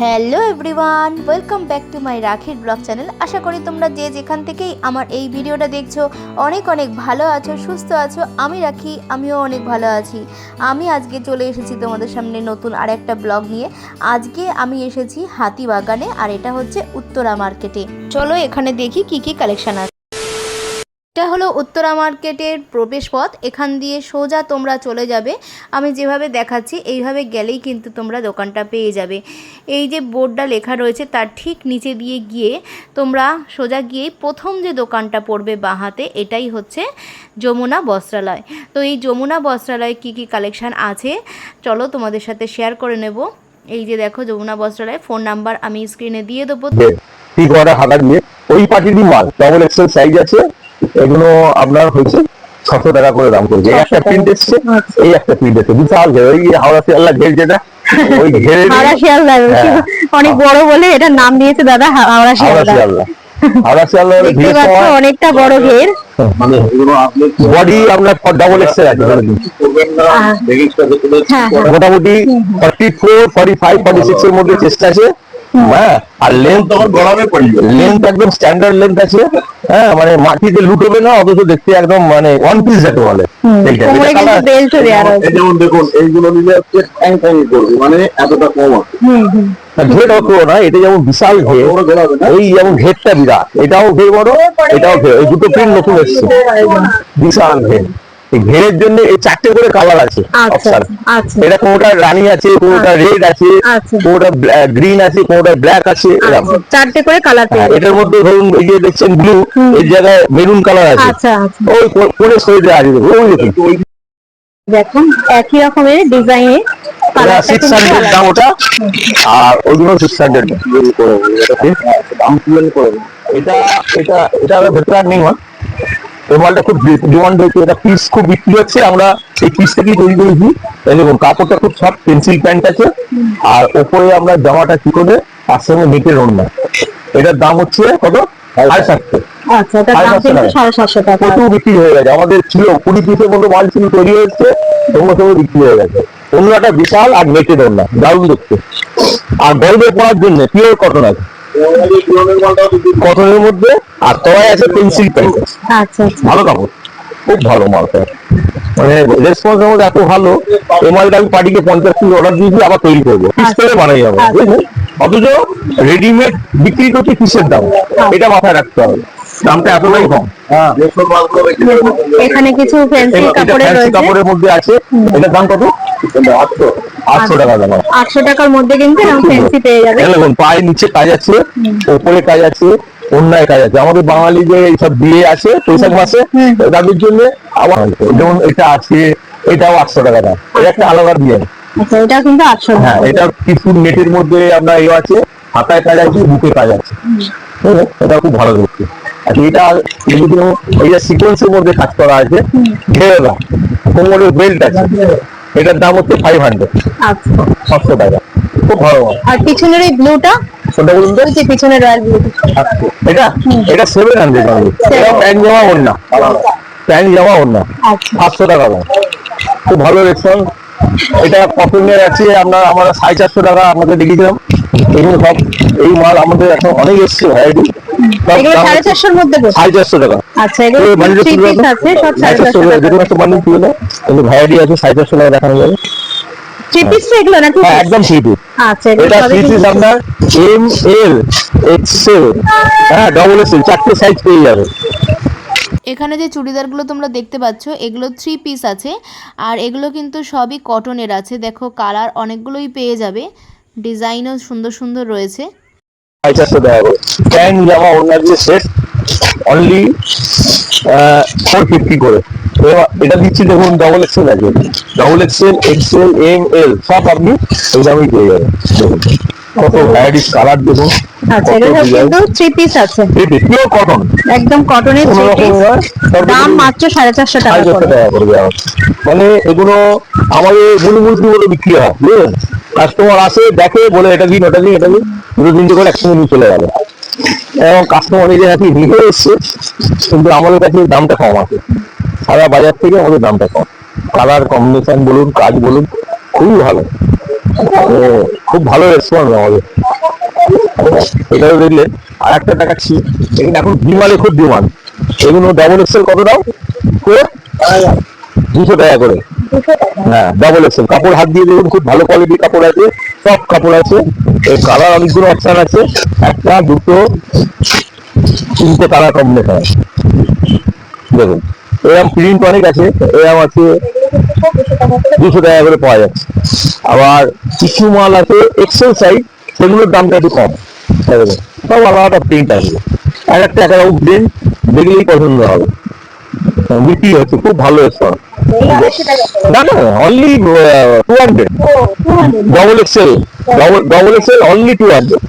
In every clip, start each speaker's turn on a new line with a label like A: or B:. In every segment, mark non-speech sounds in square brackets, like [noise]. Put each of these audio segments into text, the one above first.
A: Hello everyone welcome back to my রাখির blog channel আশা করি তোমরা যে যেখান থেকেই আমার এই ভিডিওটা দেখছ, অনেক অনেক ভালো আছো, সুস্থ আছো। আমি রাখি, আমিও অনেক ভালো আছি। আমি আজকে চলে এসেছি তোমাদের সামনে নতুন আর একটা ব্লগ নিয়ে। আজকে আমি এসেছি হাতিবাগানে, আর এটা হচ্ছে উত্তরা মার্কেটে চলো এখানে দেখি কি কি কালেকশন আছে। এটা হলো উত্তরা মার্কেটের প্রবেশ পথ এখান দিয়ে সোজা তোমরা চলে যাবে। আমি যেভাবে দেখাচ্ছি, এইভাবে গেলেই কিন্তু তোমরা দোকানটা পেয়ে যাবে। এই যে বোর্ডটা লেখা রয়েছে, তার ঠিক নিচে দিয়ে গিয়ে তোমরা সোজা গিয়ে প্রথম যে দোকানটা পড়বে বাঁহাতে এটাই হচ্ছে যমুনা বস্ত্রালয়। তো এই যমুনা বস্ত্রালয়ে কী কী কালেকশান আছে, চলো তোমাদের সাথে শেয়ার করে নেব। এই যে দেখো যমুনা বস্ত্রালয়, ফোন নাম্বার আমি স্ক্রিনে দিয়ে দেবো।
B: ওই মাল? ডবল এক্সেল সাইজ আছে? এগুলো আপনার হয়েছে ছশো টাকা করে দাম করেছে। এই একটা প্রিন্ট এসছে এই একটা প্রিন্ট এসছে। বিশাল ঘের ওই হাওড়া শিয়াল্লা ঘের যেটা ওই ঘেরে [laughs]
C: হাওড়া শিয়ালদা
B: হ্যাঁ।
C: অনেক বড় বলে এটার নাম দিয়েছে দাদা হাওড়া শিয়ালদা।
B: হাওড়া ঘের
C: অনেকটা বড় ঘের।
B: মানে বডি আপনার ডাবল আছে দিচ্ছি।
C: হ্যাঁ হ্যাঁ।
B: মোটামুটি forty four forty five forty six এর মধ্যে চেষ্টা আছে। হ্যাঁ আর লেন্থ তখন লেন্থ একদম স্ট্যান্ডার্ড লেন্থ আছে। হ্যাঁ মানে মাটিতে লুটোবে না অথচ দেখতে একদম মানে ওয়ান পিস যাকে বলে।
D: যেমন দেখুন এইগুলো নিলে হচ্ছে করবে মানে এতটা কম আছে।
B: না, ঘের অত না এটা যেমন বিশাল ঘের
D: না?
B: এই যেমন ঘেরটা বিরাট এটাও ঘের বড় এটাও ঘের এই দুটো প্রিন্ট নতুন এসছে। বিশাল ঘের। এই ঘেরের জন্য এই চারটে করে কালার আছে
C: আচ্ছা। আচ্ছা।
B: এটা কোনোটা রানি আছে কোনোটা রেড আছে
C: আচ্ছা।
B: কোনোটা গ্রিন আছে কোনোটা ব্ল্যাক আছে এরকম।
C: চারটে করে কালার
B: হ্যাঁ, এটার মধ্যে ধরুন এই যে দেখছেন ব্লু এই জায়গায় মেরুন কালার আছে।
C: আচ্ছা আচ্ছা।
B: ওই কোনে শরীরে আছে। ওই দেখুন।
C: দেখুন। একই রকমের ডিজাইনে
B: সিক্স হান্ড্রেড দাম ওটা। আর ওইগুলো সিক্স হান্ড্রেড
D: দাম করে।
B: এটা এটা এটা ভেতরে নেই মা। এই মালটা খুব ডিমান্ড হয়েছে এটা পিস খুব বিক্রি হচ্ছে আমরা এই পিস থেকেই তৈরি করেছি। দেখুন কাপড়টা খুব সব পেন্সিল প্যান্ট আছে। আর ওপরে আমরা জামাটা কি করে তার সঙ্গে নেটের ওড়না এটার দাম হচ্ছে কত? সাড়ে সাতশো।
C: আচ্ছা
B: প্রচুর বিক্রি হয়ে গেছে। আমাদের ছিল কুড়ি পিসের মতো মাল ছিল তৈরি হয়েছে ওগুলো সব বিক্রি হয়ে গেছে। বিশাল আর নেটের ওড়না দারুণ দেখতে। আর গল্পে পড়ার জন্য পিওর কটন আছে। কটনের মধ্যে? আর তলায় আছে পেন্সিল প্যান্ট
C: আচ্ছা আচ্ছা।
B: ভালো কাপড়। খুব ভালো মালটা মানে রেসপন্স আমার এত ভালো এই মালটা আমি পার্টিকে পঞ্চাশ পিস অর্ডার দিয়েছি আবার তৈরি করব। পিস করে বানাই যাব
C: আচ্ছা।
B: অথচ রেডিমেড বিক্রি করছে পিসের দাম? এটা মাথায় রাখতে হবে। দামটা এতটাই কম। হ্যাঁ।
C: এখানে কিছু ফ্যান্সি কাপড়ের রয়েছে।
B: কাপড়ের মধ্যে আছে। এটার দাম কত? টাকা দাম।
C: টাকার মধ্যে কিন্তু এরকম ফ্যান্সি পেয়ে যাবে।
B: দেখুন পায়ের নিচে কাজ আছে ওপরে কাজ আছে অন্যায় কাজ আছে। আমাদের বাঙালি যে এইসব বিয়ে আছে বৈশাখ মাসে তাদের জন্য আবার যেমন এটা আছে এটাও আটশো টাকা দাম। এটা একটা আলাদা বিয়ে।
C: আচ্ছা এটা কিন্তু আটশো
B: হ্যাঁ এটা কিছু নেটের মধ্যে আপনার ইয়ে আছে হাতায় কাজ আছে বুকে কাজ আছে? এটা খুব ভালো দেখতে। এটা এইটা সিকোয়েন্সের মধ্যে কাজ করা আছে ঘেরা কোমরের বেল্ট আছে এটার দাম হচ্ছে ফাইভ হান্ড্রেড
C: আচ্ছা।
B: সাতশো টাকা খুব ভালো।
C: আর পিছনের এই ব্লুটা
B: কোনটা বলুন তো
C: যে পিছনের রয়্যাল ব্লুটা
B: এটা? এটা সেভেন হান্ড্রেড এটা প্যান্ট জামা ওর প্যান্ট জামা ওর না।
C: আচ্ছা।
B: সাতশো টাকা দাম খুব ভালো রেসপন্স এটা কটনের আছে আপনার আমরা সাড়ে চারশো টাকা এগুলো সব এই মাল আমাদের এখন অনেক এসছে ভ্যারাইটি
C: এগুলো সাড়ে চারশোর মধ্যে বসে।
B: সাড়ে চারশো টাকা।
C: আচ্ছা এগুলো। আছে সব
B: সাড়ে
C: সাড়ে
B: চারশো
C: চারশো
B: টাকা, যে কোনো একটা বান্ডিল তুলে দাও। ভ্যারাইটি আছে সাড়ে চারশো টাকা দেখানো যাবে।
C: থ্রি এগুলো না
B: হ্যাঁ একদম থ্রি
C: আচ্ছা
B: এটা
C: সবই
B: থ্রি পিস
C: কিন্তু-
B: আপনার এম এল এক্সেল হ্যাঁ ডবল এক্সেল চারটে সাইজ পেয়ে যাবে।
A: এখানে যে চুড়িদারগুলো তোমরা দেখতে পাচ্ছ এগুলো থ্রি পিস আছে। আর এগুলো কিন্তু সবই কটনের আছে। দেখো কালার অনেকগুলোই পেয়ে যাবে। ডিজাইনও সুন্দর সুন্দর রয়েছে।
B: চারশো টাকা করে প্যান্ট জামা ওনার যে সেট অনলি ফোর ফিফটি করে। এটা দিচ্ছি দেখুন ডবল এক্সেল আছে। Double XL XL M L সব আপনি এই দামেই পেয়ে যাবেন। দেখুন কত ভ্যারাইটিস কালার দেখুন
C: আচ্ছা
B: মানে এগুলো আমাদের বলে বিক্রি হয় বুঝলেন? কাস্টমার আসে, দেখে, বলে, এটা দিন ওটা দিন এটা দিন দুটো তিনটে করে একসঙ্গে নিয়ে চলে গেল। এবং কাস্টমার নিজে নাকি নিয়ে এসছে, কিন্তু আমাদের কাছে দামটা কম আছে। সারা বাজার থেকে আমাদের দামটা কম। কালার কম্বিনেশন বলুন, কাজ বলুন, খুবই ভালো। খুব ভালো রেসপন্স আমাদের। এটাও দেখলে আর একটা দেখাচ্ছি এখানে এখন ডিমালে খুব ডিমান্ড এগুলো ডবল এক্সেল কত দাও? করে? দুশো টাকা করে। হ্যাঁ ডবল এক্সেল কাপড় হাত দিয়ে দেখুন, খুব ভালো কোয়ালিটির কাপড় আছে, সব কাপড় আছে। এর কালার অনেকগুলো অপশন আছে। একটা, দুটো, তিনটে কালার কম্বিনেশন আছে। দেখুন এরকম প্রিন্ট অনেক আছে এরকম আছে দুশো টাকা করে পাওয়া যাচ্ছে। আবার কিছু মাল আছে এক্সেল সাইজ সেগুলোর দামটা একটু কম। সব আলাদা প্রিন্ট আছে। আর একটা একেবারে প্রিন্ট দেখলেই পছন্দ হবে। বিক্রি হচ্ছে, খুব ভালো রেস্টুরেন্ট না না only two hundred double XL double XL only two hundred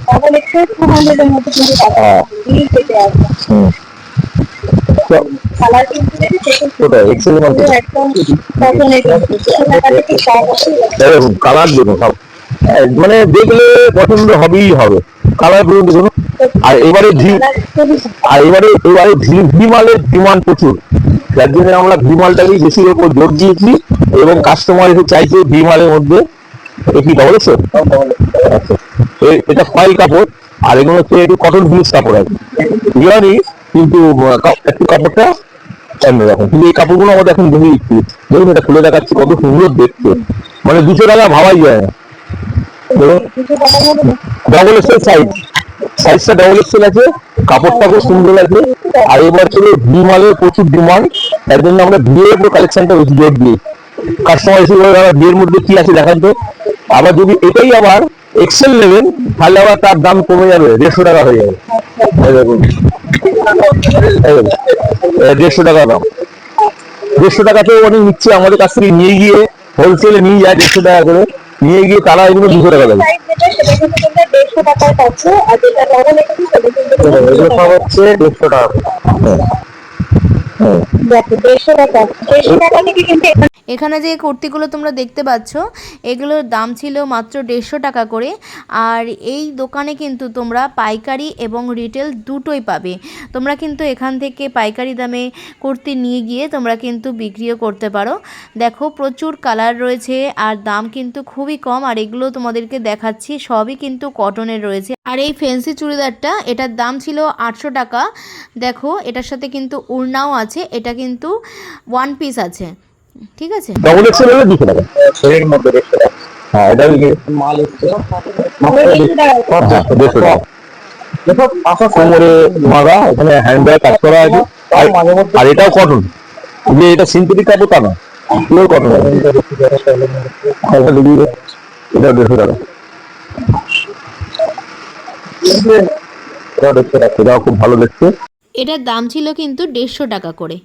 B: colour দেখুন সব মানে দেখলে পছন্দ হবেই হবে কালার দেখুন আর এবারে ভি আর এবারে এবারে ভি ভি মালের ডিমান্ড প্রচুর। যার জন্য আমরা ভি মালটাকেই বেশি উপর জোর দিয়েছি এবং কাস্টমার এসে চাইছে ভি মালের মধ্যে কি। এ- এটা ফয়েল কাপড়, আর এগুলো হচ্ছে একটু কটন ফিনিশ কাপড় আছে ইয়ারই কিন্তু একটু কাপড়টা অন্যরকম কিন্তু এই কাপড়গুলো আমাদের এখন দেখে দিচ্ছি দেখুন, এটা খুলে দেখাচ্ছি কত সুন্দর দেখতে। মানে দুশো টাকা ভাবাই যায় না। ডবল এক্সেল সাইজ সাইজটা ডবল এক্সেল আছে কাপড়টা খুব সুন্দর আছে আর এবার ছিল ভি মালের প্রচুর ডিমান্ড। তার জন্য আমরা ভিয়ের উপর কালেকশনটা বেশি জোর দিই কাস্টমার দাদা, বিয়ের মধ্যে কি আছে দেখান তো? আবার যদি এটাই আবার এক্সেল নেবেন, তাহলে আবার তার দাম কমে যাবে, দেড়শো টাকা হয়ে যাবে। দেড়শো টাকা দাম। দেড়শো টাকাতেও অনেক নিচ্ছে, আমাদের কাছ থেকে নিয়ে গিয়ে হোলসেলে নিয়ে যায় দেড়শো টাকা করে। নিয়ে গিয়ে তারা এগুলো দুশো টাকা দেবে এগুলো সব হচ্ছে দেড়শো টাকা।
A: এখানে যে কুর্তিগুলো তোমরা দেখতে পাচ্ছ, এগুলোর দাম ছিল মাত্র দেড়শো টাকা করে। আর এই দোকানে কিন্তু তোমরা পাইকারি এবং রিটেল দুটোই পাবে। তোমরা কিন্তু এখান থেকে পাইকারি দামে কুর্তি নিয়ে গিয়ে তোমরা কিন্তু বিক্রিও করতে পারো। দেখো, প্রচুর কালার রয়েছে আর দাম কিন্তু খুবই কম। আর এগুলো তোমাদেরকে দেখাচ্ছি, সবই কিন্তু কটনের রয়েছে। আর এই ফেন্সি চুড়িদারটা, এটার দাম ছিল আটশো টাকা। দেখো, এটার সাথে কিন্তু উড়নাও আছে। এটা কিন্তু ওয়ান পিস আছে। ঠিক আছে?
B: ডবল এক্সেল হলে দুশো টাকা।
D: এর মধ্যে দেড়শো টাকা।
B: হ্যাঁ এটা
D: মাল এসছে।
B: হ্যাঁ, কোমরে মারা এখানে হ্যান্ড ব্যাগ কাজ করা আছে। আর-
D: মাঝে মধ্যে
B: আর এটাও কটন যে এটা সিনথেটিক কাপড় তা না। পিওর কটন এটা দেড়শো টাকা। এটাও খুব ভালো দেখতে।
A: এটার দাম ছিল কিন্তু দেড়শো টাকা করে।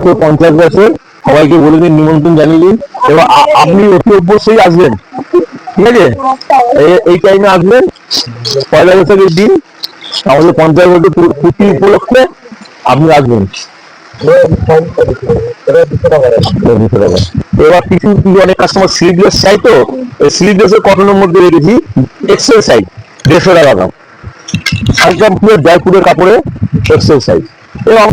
B: তো পঞ্চাশ বছর সবাইকে বলে দিন, নিমন্ত্রণ জানিয়ে দিন এবার আপনি অতি অবশ্যই আসবেন। ঠিক আছে? এই- টাইমে আসবেন, পয়লা বৈশাখের দিন আমাদের পঞ্চাশ বছর পু- পূর্তি উপলক্ষে আপনি আসবেন। এবার কিছু অনেক কাস্টমার স্লিভলেস চাই তো স্লিভলেস এর কটনের মধ্যে রেখেছি? এক্সেল সাইজ দেড়শো টাকা দাম। পুরো জয়পুরের কাপড়ে এক্সেল সাইজ এবং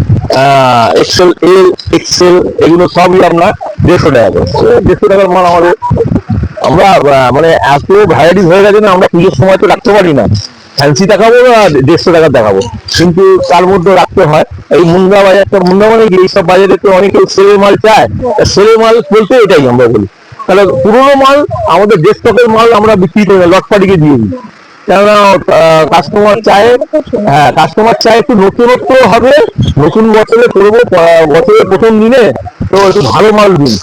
B: এক্সেল এল এক্সেল এগুলো সবই আপনার দেড়শো টাকা করে। দেড়শো টাকার মাল আমাদের, আমরা মানে এত ভ্যারাইটিস হয়ে গেছে না, আমরা পুজোর সময় তো রাখতে পারি না। ফ্যান্সি দেখাবো আর দেড়শো টাকা দেখাবো। কিন্তু তার মধ্যে রাখতে হয়। এই মুন্ডা বাজারটা, মুন্ডা মানে কি? এইসব বাজারে তো অনেকে সেলের মাল চায়। সেলের মাল বলতে এটাই আমরা বলি। তাহলে পুরোনো মাল আমাদের ডেস্কটপের মাল আমরা বিক্রি করে লট পাটিকে দিয়ে দিই। কেননা কাস্টমার চায় হ্যাঁ কাস্টমার চায় একটু নতুনত্ব হবে। নতুন বছরে করব বছরের প্রথম দিনে তো একটু ভালো মাল দিন।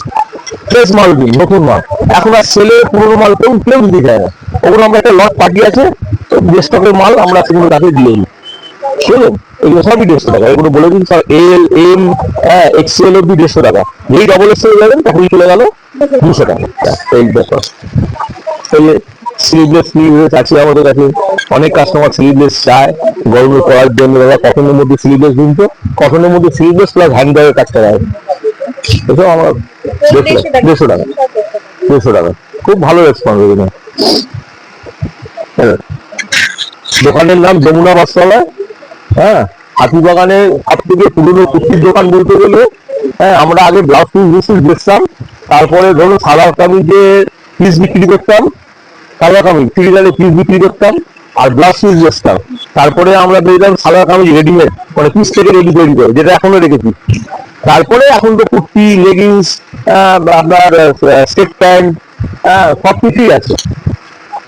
B: ফ্রেশ মাল দিন, নতুন মাল। এখন আর সেলে পুরোনো মাল কেউ কেউ দিতে চায় না। ওগুলো আমরা একটা লট পাঠিয়ে আছে, তো ডেস্কটপের মাল আমরা সেগুলো তাকে দিয়ে দিই। বুঝলেন এগুলো সবই দেড়শো টাকা। এগুলো বলে দিন, সব এল এম হ্যাঁ এক্সেল অব্দি দেড়শো টাকা। যেই ডবল এক্সেল যাবেন, তখনই চলে গেল দুশো টাকা। এই ব্যাপার তাহলে স্লিভলেস স্লিভলেস আছে আমাদের কাছে। অনেক কাস্টমার স্লিভলেস চায়। গরমে পড়ার জন্য দাদা কটনের মধ্যে স্লিভলেস দিন তো কটনের মধ্যে স্লিভলেস প্লাস হ্যান্ড ব্যাগের কাজ করা। হয় এসব আমার দেড়শো টাকা দেড়শো টাকা খুব ভালো রেসপন্স এখানে হ্যাঁ। দোকানের নাম যমুনা বাসতলা হ্যাঁ। হাতিবাগানের সব থেকে পুরনো কুর্তির দোকান বলতে গেলে হ্যাঁ আমরা আগে ব্লাউজ পিস বেচতাম তারপরে ধরুন সাদা কামিজে পিস বিক্রি করতাম। সাদা কামিজ চুড়িদারে পিস বিক্রি করতাম আর ব্লাউজ পিস বেচতাম। তারপরে আমরা বেরোতাম সাদা কামিজ রেডিমেড মানে পিস থেকে রেডি তৈরি করে, যেটা এখনও রেখেছি। তারপরে এখন তো কুর্তি লেগিংস আপনার স্টেট প্যান্ট সব কিছুই আছে।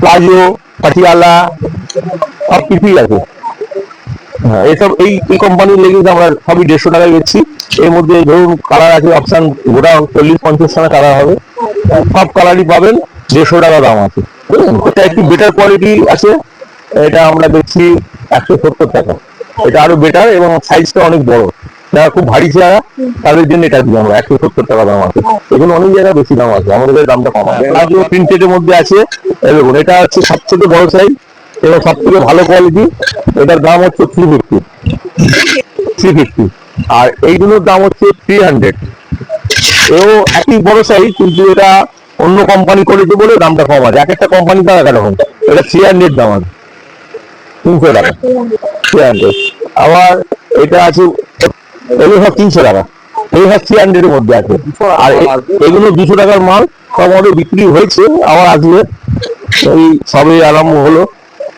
B: প্লাজো, পাটিয়ালা, সব কিছুই আছে। হ্যাঁ এসব এই এই কোম্পানির লেগিংস আমরা সবই দেড়শো টাকায় বেচছি। এর মধ্যে ধরুন কালার আছে অপশন গোটা চল্লিশ পঞ্চাশ টাকা কালার হবে। সব কালারই পাবেন, দেড়শো টাকা দাম আছে। এটা একটু বেটার কোয়ালিটি আছে। এটা আমরা বেচছি একশো সত্তর টাকা। এটা আরও বেটার এবং সাইজটা অনেক বড়। যারা খুব ভারী চেহারা, তাদের জন্য এটা দিই আমরা, একশো সত্তর টাকা দাম আছে। এগুলো অনেক জায়গায় বেশি দাম আছে, আমাদের দামটা কম আছে। প্রিন্টেড এর মধ্যে আছে। দেখুন, এটা হচ্ছে সবথেকে বড় সাইজ এবং সব থেকে ভালো কোয়ালিটি এটার দাম হচ্ছে থ্রি ফিফটি থ্রি ফিফটি আর এইগুলোর দাম হচ্ছে থ্রি হান্ড্রেড এও একই বড় সাইজ কিন্তু এটা অন্য কোম্পানি করেছে বলে দামটা কম আছে। এক একটা কোম্পানি দাম এক রকম এটা থ্রি হান্ড্রেড দাম আছে। তিনশো টাকা। থ্রি হান্ড্রেড আবার এটা আছে, এগুলো সব তিনশো টাকা। এই সব থ্রি হান্ড্রেডের মধ্যে আছে। আর এগুলো দুশো টাকার মাল, সব আমাদের বিক্রি হয়েছে। আবার আসবে এই সবে আরম্ভ হলো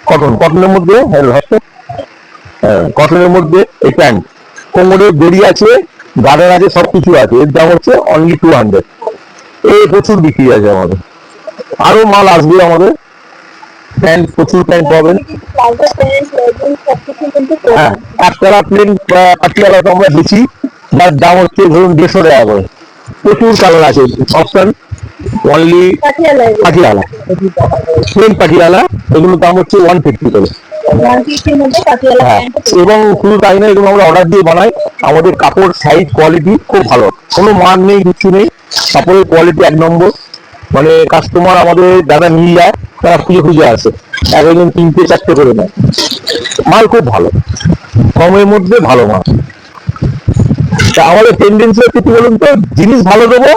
B: কটন কটনের মধ্যে হ্যাঁ কটনের মধ্যে এই প্যান্ট কোমরে দড়ি আছে গার্ডার আছে সব কিছু আছে। এর দাম হচ্ছে অনলি টু হান্ড্রেড এই প্রচুর বিক্রি আছে আমাদের। আরও মাল আসবে আমাদের। প্যান্ট প্রচুর প্যান্ট পাবেন। হ্যাঁ একতলা প্লেন পাটিয়ালা তো আমরা বেশি যার দাম হচ্ছে ধরুন দেড়শো টাকা করে। প্রচুর কালার আছে option only Patiala. Plain Patiala এগুলোর দাম হচ্ছে ওয়ান ফিফটি করে। এবং শুধু তাই না এগুলো আমরা অর্ডার দিয়ে বানাই। আমাদের কাপড় সাইজ কোয়ালিটি খুব ভালো। কোনো মান নেই, কিছু নেই। কাপড়ের কোয়ালিটি এক নম্বর। মানে কাস্টমার আমাদের যারা নিয়ে যায়, তারা খুঁজে খুঁজে আসে। এক একজন তিনটে, চারটে করে নেয়। মাল খুব ভালো। কমের মধ্যে ভালো মাল। তা আমাদের টেন্ডেন্সি হচ্ছে কি বলুন তো, জিনিস ভালো দেবো,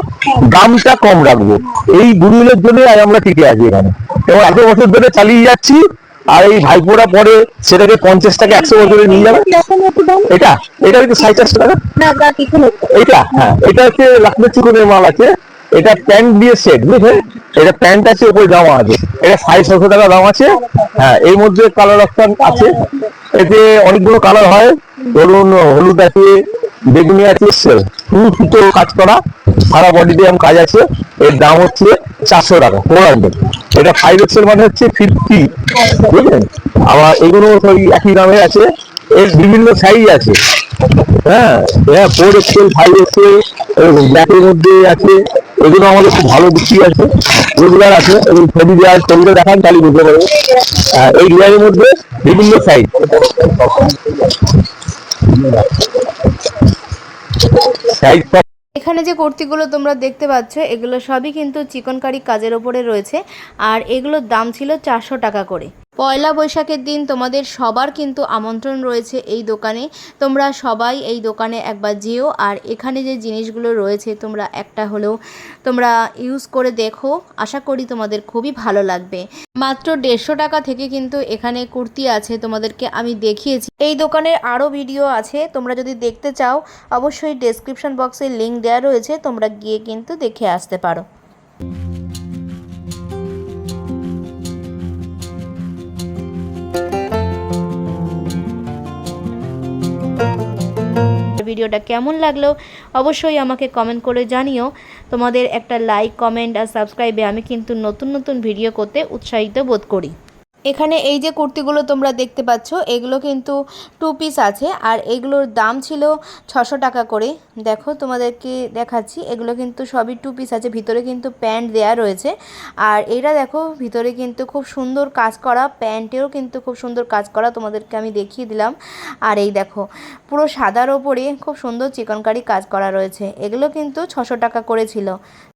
B: দামটা কম রাখব। এই গুরুলের জন্য আমরা টিকে আছি এখানে। এবং এত বছর ধরে চালিয়ে যাচ্ছি আর এই ভাইপোরা পরে সেটাকে পঞ্চাশ টাকা একশো বছরে নিয়ে যাবে? এটা? এটা হচ্ছে সাড়ে চারশো টাকা? এটা? হ্যাঁ এটা হচ্ছে লক্ষ্মী চুকুনের মাল আছে। এটা প্যান্ট দিয়ে সেট বুঝলেন এটা প্যান্ট আছে ওপরে জামা আছে। এটা সাড়ে ছশো টাকা দাম আছে। হ্যাঁ এর মধ্যে কালার অপশন আছে। এতে অনেকগুলো কালার হয়। ধরুন হলুদ আছে বেগুনি আছে শুধু সুতো কাজ করা সারা বডিতে এরকম কাজ আছে। এর দাম হচ্ছে চারশো টাকা ফোর হান্ড্রেড এটা ফাইভ এক্সেল মানে হচ্ছে ফিফটি বুঝলেন? আবার এগুলো ওই একই দামে আছে এর বিভিন্ন সাইজ আছে। হ্যাঁ হ্যাঁ ফোর এক্সেল ফাইভ এক্সেল ব্ল্যাকের মধ্যে আছে এগুলো আমাদের খুব ভালো বিক্রি আছে। রেগুলার আছে এবং ছবি দেওয়া ছবিটা দেখান তাহলে বুঝতে পারবে হ্যাঁ, এই ডিজাইনের মধ্যে বিভিন্ন সাইজ সাইজ
A: এখানে যে কুর্তিগুলো তোমরা দেখতে পাচ্ছ, এগুলো সবই কিন্তু চিকনকারি কাজের ওপরে রয়েছে। আর এগুলোর দাম ছিল চারশো টাকা করে। পয়লা বৈশাখের দিন তোমাদের সবার কিন্তু আমন্ত্রণ রয়েছে এই দোকানে। তোমরা সবাই এই দোকানে একবার যেও আর এখানে যে জিনিসগুলো রয়েছে তোমরা একটা হলেও তোমরা ইউজ করে দেখো। আশা করি তোমাদের খুবই ভালো লাগবে। মাত্র দেড়শো টাকা থেকে কিন্তু এখানে কুর্তি আছে তোমাদেরকে আমি দেখিয়েছি। এই দোকানের আরও ভিডিও আছে, তোমরা যদি দেখতে চাও, অবশ্যই ডেসক্রিপশন বক্সে লিঙ্ক দেওয়া রয়েছে, তোমরা গিয়ে কিন্তু দেখে আসতে পারো। ভিডিওটা কেমন লাগল অবশ্যই আমাকে কমেন্ট করে জানিও। তোমাদের একটা লাইক কমেন্ট আর সাবস্ক্রাইবে আমি কিন্তু নতুন নতুন ভিডিও করতে উৎসাহিত বোধ করি। এখানে এই যে কুর্তিগুলো তোমরা দেখতে পাচ্ছ, এগুলো কিন্তু টু পিস আছে, আর এগুলোর দাম ছিল ছশো টাকা করে। দেখো তোমাদেরকে দেখাচ্ছি, এগুলো কিন্তু সবই টু পিস আছে, ভিতরে কিন্তু প্যান্ট দেয়া রয়েছে। আর এটা দেখো, ভিতরে কিন্তু খুব সুন্দর কাজ করা, প্যান্টেও কিন্তু খুব সুন্দর কাজ করা, তোমাদেরকে আমি দেখিয়ে দিলাম। আর এই দেখো, পুরো সাদার ওপরে খুব সুন্দর চিকনকারি কাজ করা রয়েছে, এগুলো কিন্তু ছশো টাকা করে ছিল।